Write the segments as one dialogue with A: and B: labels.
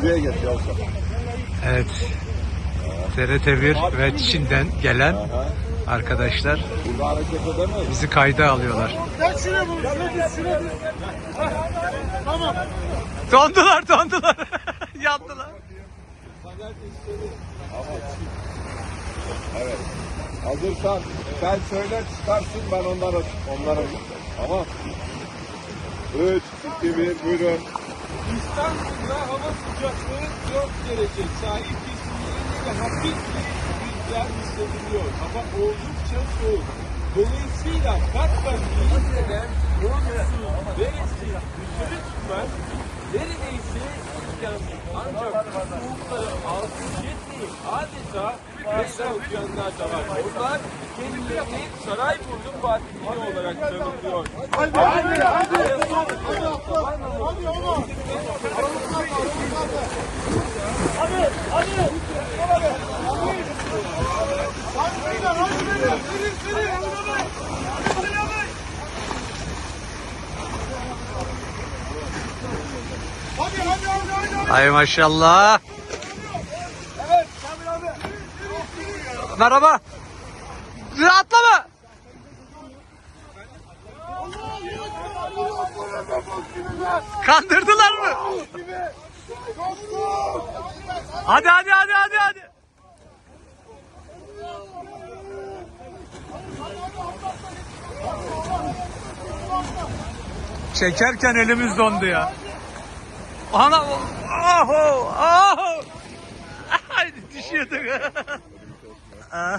A: şuraya geç yoksa.
B: Evet. TRT1 ve Çin'den gelen
A: Aha.
B: arkadaşlar
A: Burada hareket edemez.
B: bizi kayda alıyorlar.
C: Gel şuraya vur. Şuraya düz, şuraya düz. Hah, Tamam.
B: Dondular dondular. Yandılar.
A: Evet. Hazırsan sen söyle çıkarsın ben onlara onlara Tamam. 3, 2, 1 buyurun.
D: İstanbul'da hava sıcaklığı 4 derece. Sahil kesimlerinde de hafif bir rüzgar hissediliyor. Hava oldukça soğuk. Dolayısıyla kat kat giyinmeden bonusu, veresi dışarı çıkmak neredeyse imkansız. Ancak bu soğukları altı yetmeyip adeta mesela uçanlar da var. Onlar kendilerini Sarayburnu Fatihliği olarak tanımlıyor.
C: Hadi hadi hadi. Hadi atla. Hadi oğlum. Hadi hadi. Hadi beyler hadi beyler. Sürün sürün. Hadi
B: maşallah.
C: Evet Kamil abi.
B: Merhaba. Atlama. Kandırdılar mı? Hadi hadi hadi. Çekerken elimiz dondu ya. Ana aho aho. Ay düşüyorduk. Ah.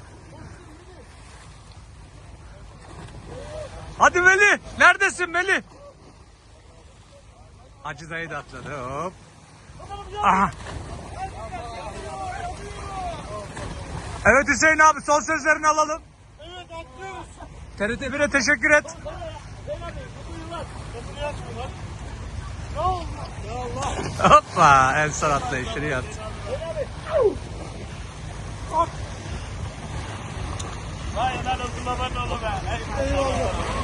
B: Hadi Veli. Neredesin Veli? Hacı dayı da atladı. Hop. Aha. Evet Hüseyin abi son sözlerini alalım.
C: Evet atlıyoruz.
B: TRT 1'e teşekkür et.
C: Beyler Bey bu duyular. Kapıyı açmıyorlar. Ne oldu? Ya Allah.
B: Hoppa en son atlayışını yaptı.
C: Beyler Bey. Bak. Vay lan hazırlamanın oğlu be. Eyvallah.